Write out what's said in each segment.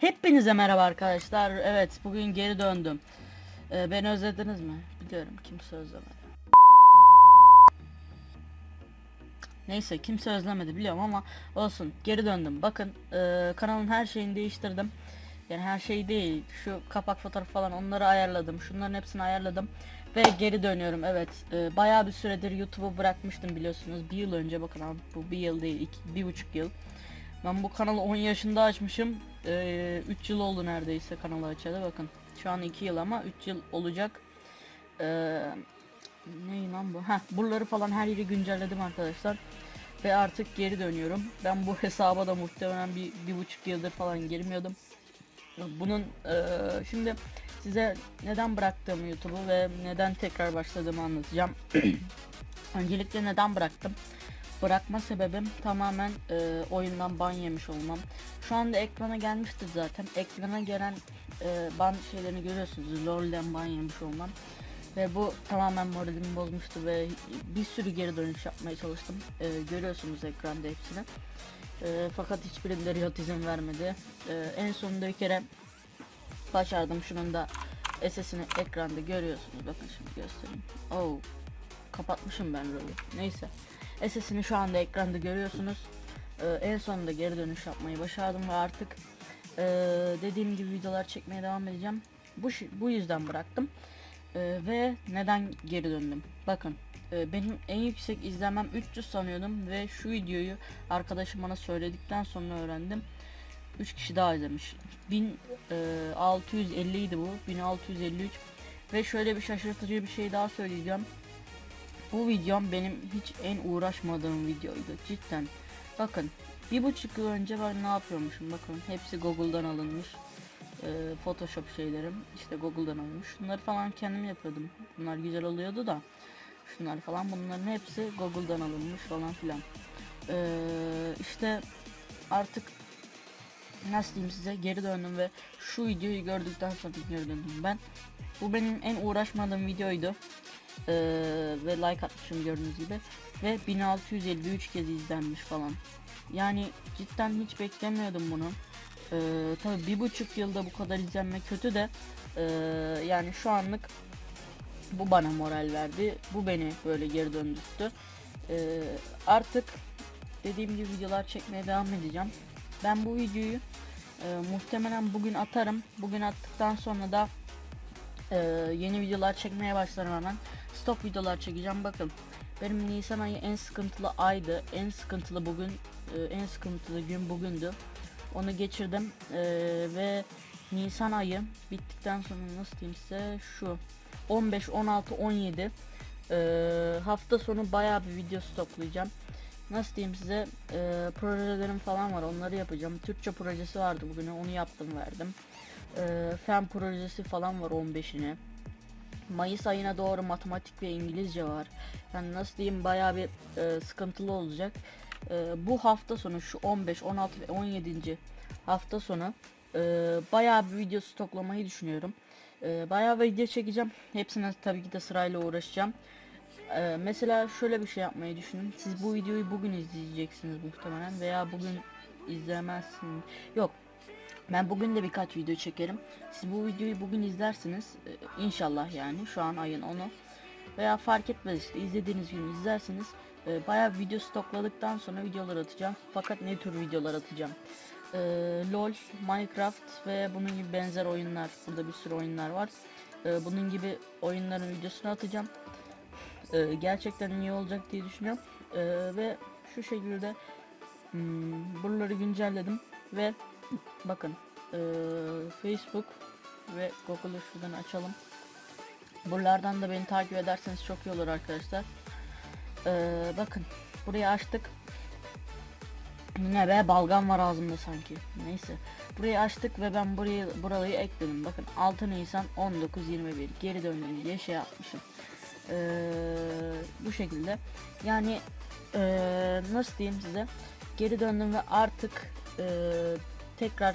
Hepinize merhaba arkadaşlar. Evet bugün geri döndüm. Ee, beni özlediniz mi? Biliyorum kimse özlemedi. Neyse kimse özlemedi biliyorum ama olsun geri döndüm. Bakın e, kanalın her şeyini değiştirdim. Yani her şey değil. Şu kapak fotoğrafı falan onları ayarladım. Şunların hepsini ayarladım. Ve geri dönüyorum evet. E, bayağı bir süredir YouTube'u bırakmıştım biliyorsunuz. Bir yıl önce bakın bu bir yıl değil. Iki, bir buçuk yıl. Ben bu kanalı 10 yaşında açmışım. 3 ee, yıl oldu neredeyse kanalı açalı bakın. Şu an 2 yıl ama 3 yıl olacak. Ee, ne lan bu? Heh, buraları falan her yeri güncelledim arkadaşlar. Ve artık geri dönüyorum. Ben bu hesaba da muhtemelen bir, bir buçuk yıldır falan girmiyordum. Bunun e, şimdi size neden bıraktığımı YouTube'u ve neden tekrar başladığımı anlatacağım. Öncelikle neden bıraktım? Bırakma sebebim tamamen e, oyundan ban yemiş olmam. Şu anda ekrana gelmiştir zaten. Ekrana gelen e, ban şeylerini görüyorsunuz. LoL'den ban yemiş olmam. Ve bu tamamen moralimi bozmuştu ve bir sürü geri dönüş yapmaya çalıştım. E, görüyorsunuz ekranda hepsini. E, fakat hiçbirinde Riot izin vermedi. E, en sonunda bir kere başardım. Şunun da SS'ini ekranda görüyorsunuz. Bakın şimdi göstereyim. Oh, kapatmışım ben rolü. Neyse. SS'ini şu anda ekranda görüyorsunuz. Ee, en sonunda geri dönüş yapmayı başardım ve artık e, dediğim gibi videolar çekmeye devam edeceğim. Bu bu yüzden bıraktım. E, ve neden geri döndüm? Bakın e, benim en yüksek izlemem 300 sanıyordum ve şu videoyu arkadaşım bana söyledikten sonra öğrendim. 3 kişi daha izlemiş. 1650 idi bu. 1653 ve şöyle bir şaşırtıcı bir şey daha söyleyeceğim. Bu videom benim hiç en uğraşmadığım videoydu cidden. Bakın bir buçuk yıl önce ben ne yapıyormuşum bakın hepsi Google'dan alınmış. Ee, Photoshop şeylerim işte Google'dan alınmış. Şunları falan kendim yapıyordum. Bunlar güzel oluyordu da. Şunlar falan bunların hepsi Google'dan alınmış falan filan. Ee, işte artık nasıl diyeyim size geri döndüm ve şu videoyu gördükten sonra geri döndüm ben. Bu benim en uğraşmadığım videoydu. Ee, ve like atmışım gördüğünüz gibi. Ve 1653 kez izlenmiş falan. Yani cidden hiç beklemiyordum bunu. Ee, tabi bir buçuk yılda bu kadar izlenme kötü de e, yani şu anlık bu bana moral verdi. Bu beni böyle geri döndürttü. Ee, artık dediğim gibi videolar çekmeye devam edeceğim. Ben bu videoyu e, muhtemelen bugün atarım. Bugün attıktan sonra da e, yeni videolar çekmeye başlarım hemen stok videolar çekeceğim bakın. Benim Nisan ayı en sıkıntılı aydı. En sıkıntılı bugün, e, en sıkıntılı gün bugündü. Onu geçirdim e, ve Nisan ayı bittikten sonra nasıl diyeyim size şu 15, 16, 17 e, hafta sonu baya bir video stoklayacağım. Nasıl diyeyim size e, projelerim falan var onları yapacağım. Türkçe projesi vardı bugün onu yaptım verdim. E, fen projesi falan var 15'ine. Mayıs ayına doğru matematik ve İngilizce var. Yani nasıl diyeyim bayağı bir e, sıkıntılı olacak. E, bu hafta sonu şu 15, 16 ve 17. hafta sonu e, bayağı bir video stoklamayı düşünüyorum. E, bayağı bir video çekeceğim. Hepsine tabii ki de sırayla uğraşacağım. E, mesela şöyle bir şey yapmayı düşünün. Siz bu videoyu bugün izleyeceksiniz muhtemelen veya bugün izlemezsiniz. Yok ben bugün de birkaç video çekerim. Siz bu videoyu bugün izlersiniz. Ee, inşallah yani şu an ayın onu. Veya fark etmez işte izlediğiniz gün izlersiniz. Ee, bayağı video stokladıktan sonra videolar atacağım. Fakat ne tür videolar atacağım? Ee, LOL, Minecraft ve bunun gibi benzer oyunlar. Burada bir sürü oyunlar var. Ee, bunun gibi oyunların videosunu atacağım. Ee, gerçekten iyi olacak diye düşünüyorum. Ve şu şekilde hmm, buraları güncelledim ve bakın e, Facebook ve Google'ı şuradan açalım. Buralardan da beni takip ederseniz çok iyi olur arkadaşlar. E, bakın burayı açtık. Ne be balgam var ağzımda sanki. Neyse. Burayı açtık ve ben burayı burayı ekledim. Bakın 6 Nisan 19.21 geri döndüm diye şey yapmışım. Ee, bu şekilde. Yani ee, nasıl diyeyim size? Geri döndüm ve artık ee, tekrar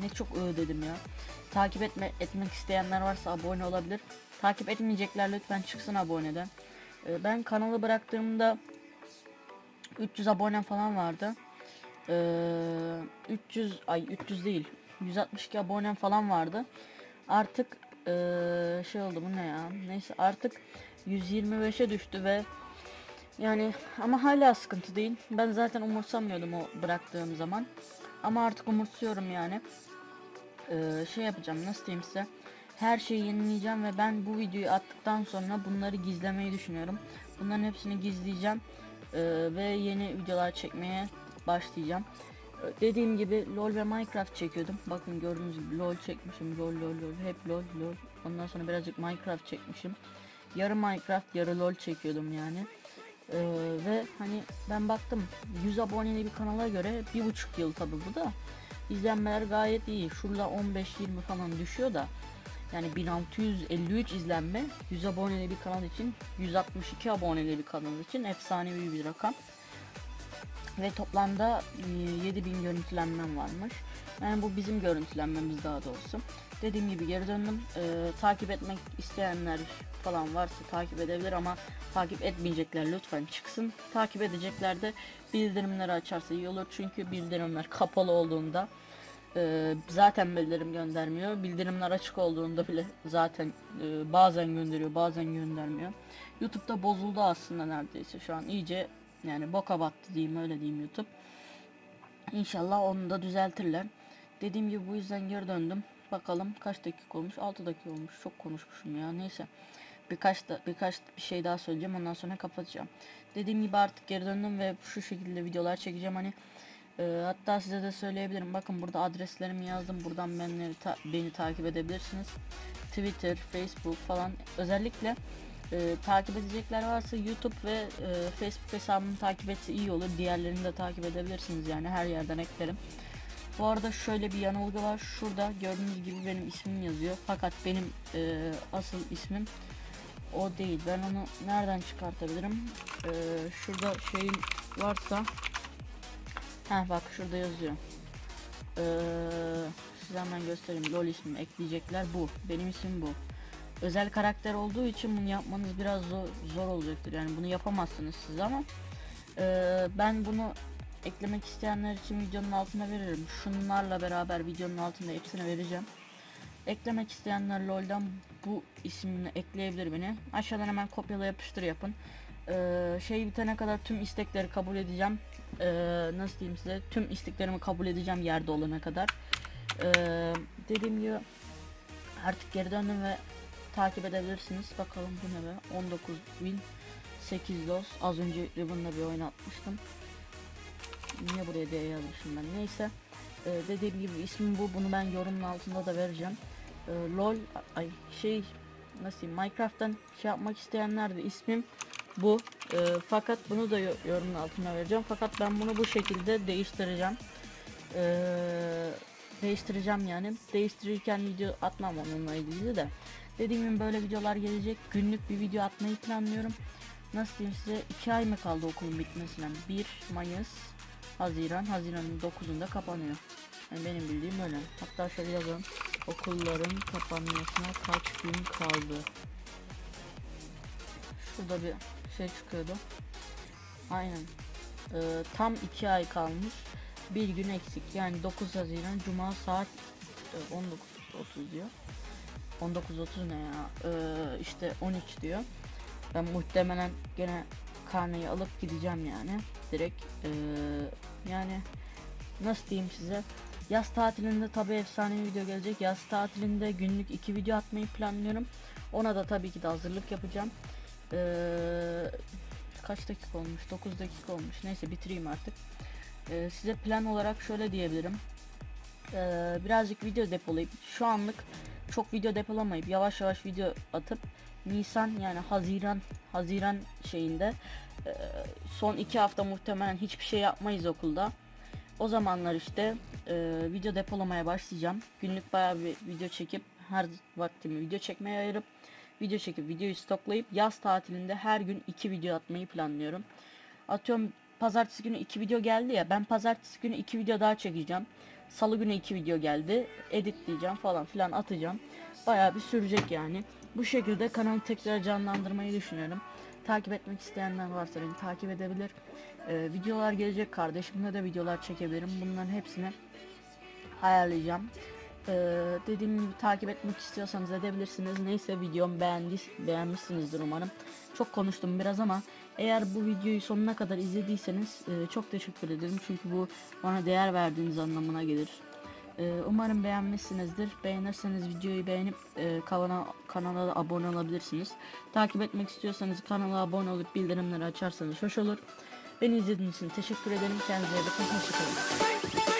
ne çok dedim ya. Takip etme etmek isteyenler varsa abone olabilir. Takip etmeyecekler lütfen çıksın aboneden. Ee, ben kanalı bıraktığımda 300 abonem falan vardı. Ee, 300 ay 300 değil. 162 abonem falan vardı. Artık eee, şey oldu bu ne ya? Neyse artık 125'e düştü ve yani ama hala sıkıntı değil. Ben zaten umursamıyordum o bıraktığım zaman. Ama artık umursuyorum yani. Ee, şey yapacağım nasıl diyeyim size. Her şeyi yenileyeceğim ve ben bu videoyu attıktan sonra bunları gizlemeyi düşünüyorum. Bunların hepsini gizleyeceğim. Ee, ve yeni videolar çekmeye başlayacağım. Ee, Dediğim gibi LoL ve Minecraft çekiyordum. Bakın gördüğünüz gibi LoL çekmişim. LoL LoL LoL hep LoL LoL. Ondan sonra birazcık Minecraft çekmişim. Yarı Minecraft yarı LoL çekiyordum yani. Ee, ve hani ben baktım 100 aboneli bir kanala göre bir buçuk yıl tabi bu da izlenmeler gayet iyi. Şurada 15-20 falan düşüyor da yani 1653 izlenme 100 aboneli bir kanal için 162 aboneli bir kanal için efsanevi bir rakam. Ve toplamda e, 7000 görüntülenmem varmış. Yani bu bizim görüntülenmemiz daha doğrusu. Dediğim gibi geri döndüm. Ee, takip etmek isteyenler falan varsa takip edebilir ama takip etmeyecekler lütfen çıksın. Takip edecekler de bildirimleri açarsa iyi olur. Çünkü bildirimler kapalı olduğunda e, zaten bildirim göndermiyor. Bildirimler açık olduğunda bile zaten e, bazen gönderiyor bazen göndermiyor. YouTube'da bozuldu aslında neredeyse şu an iyice yani boka battı diyeyim öyle diyeyim YouTube. İnşallah onu da düzeltirler. Dediğim gibi bu yüzden geri döndüm. Bakalım kaç dakika olmuş? 6 dakika olmuş. Çok konuşmuşum ya. Neyse. Birkaç da birkaç bir şey daha söyleyeceğim. Ondan sonra kapatacağım. Dediğim gibi artık geri döndüm ve şu şekilde videolar çekeceğim. Hani e, hatta size de söyleyebilirim. Bakın burada adreslerimi yazdım. Buradan beni, ta- beni takip edebilirsiniz. Twitter, Facebook falan. Özellikle e, takip edecekler varsa YouTube ve e, Facebook hesabımı takip etse iyi olur. Diğerlerini de takip edebilirsiniz yani her yerden eklerim. Bu arada şöyle bir yanılgı var. Şurada gördüğünüz gibi benim ismim yazıyor. Fakat benim e, asıl ismim o değil. Ben onu nereden çıkartabilirim? E, şurada şeyim varsa Ha bak şurada yazıyor. E, size hemen göstereyim. LOL ismi ekleyecekler bu. Benim isim bu. Özel karakter olduğu için bunu yapmanız biraz zor, zor olacaktır. Yani bunu yapamazsınız siz ama e, ben bunu eklemek isteyenler için videonun altına veririm. Şunlarla beraber videonun altında hepsine vereceğim. Eklemek isteyenler LoL'dan bu isimle ekleyebilir beni. Aşağıdan hemen kopyala yapıştır yapın. Ee, şey bitene kadar tüm istekleri kabul edeceğim. Ee, nasıl diyeyim size? Tüm isteklerimi kabul edeceğim yerde olana kadar. Ee, dediğim gibi artık geri döndüm ve takip edebilirsiniz. Bakalım bu ne be? 19 win 8 loss. Az önce Ribbon'la bir oyun atmıştım. Niye buraya D yazmışım ben? Neyse. Ee, dediğim gibi ismim bu. Bunu ben yorumun altında da vereceğim. Ee, LOL ay şey nasıl diyeyim Minecraft'tan şey yapmak isteyenler de ismim bu. Ee, fakat bunu da yo- yorumun altına vereceğim. Fakat ben bunu bu şekilde değiştireceğim. Ee, değiştireceğim yani. Değiştirirken video atmam onunla ilgili de. Dediğim gibi böyle videolar gelecek. Günlük bir video atmayı planlıyorum. Nasıl diyeyim size 2 ay mı kaldı okulun bitmesine? 1 Mayıs Haziran, Haziran'ın 9'unda kapanıyor. Yani benim bildiğim öyle. Hatta şöyle yazalım. Okulların kapanmasına kaç gün kaldı? Şurada bir şey çıkıyordu. Aynen. Ee, tam 2 ay kalmış. Bir gün eksik. Yani 9 Haziran Cuma saat e, 19.30 diyor. 19.30 ne ya? Ee, işte 13 diyor. Ben muhtemelen gene karneyi alıp gideceğim yani. Direkt ee, yani nasıl diyeyim size? Yaz tatilinde tabi efsane bir video gelecek. Yaz tatilinde günlük iki video atmayı planlıyorum. Ona da tabii ki de hazırlık yapacağım. Ee, kaç dakika olmuş? 9 dakika olmuş. Neyse bitireyim artık. Ee, size plan olarak şöyle diyebilirim. Ee, birazcık video depolayıp şu anlık çok video depolamayıp yavaş yavaş video atıp Nisan yani Haziran Haziran şeyinde e, son iki hafta muhtemelen hiçbir şey yapmayız okulda. O zamanlar işte e, video depolamaya başlayacağım. Günlük bayağı bir video çekip her vaktimi video çekmeye ayırıp video çekip videoyu stoklayıp yaz tatilinde her gün iki video atmayı planlıyorum. Atıyorum pazartesi günü iki video geldi ya ben pazartesi günü iki video daha çekeceğim. Salı günü iki video geldi. Editleyeceğim falan filan atacağım. Bayağı bir sürecek yani. Bu şekilde kanalı tekrar canlandırmayı düşünüyorum. Takip etmek isteyenler varsa beni takip edebilir. Ee, videolar gelecek kardeşimle de videolar çekebilirim. Bunların hepsini ayarlayacağım. Ee, dediğim gibi takip etmek istiyorsanız edebilirsiniz. Neyse videom beğendi, beğenmişsinizdir umarım. Çok konuştum biraz ama eğer bu videoyu sonuna kadar izlediyseniz e, çok teşekkür ederim. Çünkü bu bana değer verdiğiniz anlamına gelir. Ee, umarım beğenmişsinizdir. Beğenirseniz videoyu beğenip e, kanala, kanala da abone olabilirsiniz. Takip etmek istiyorsanız kanala abone olup bildirimleri açarsanız hoş olur. Beni izlediğiniz için teşekkür ederim. Kendinize iyi bakın. Hoşçakalın.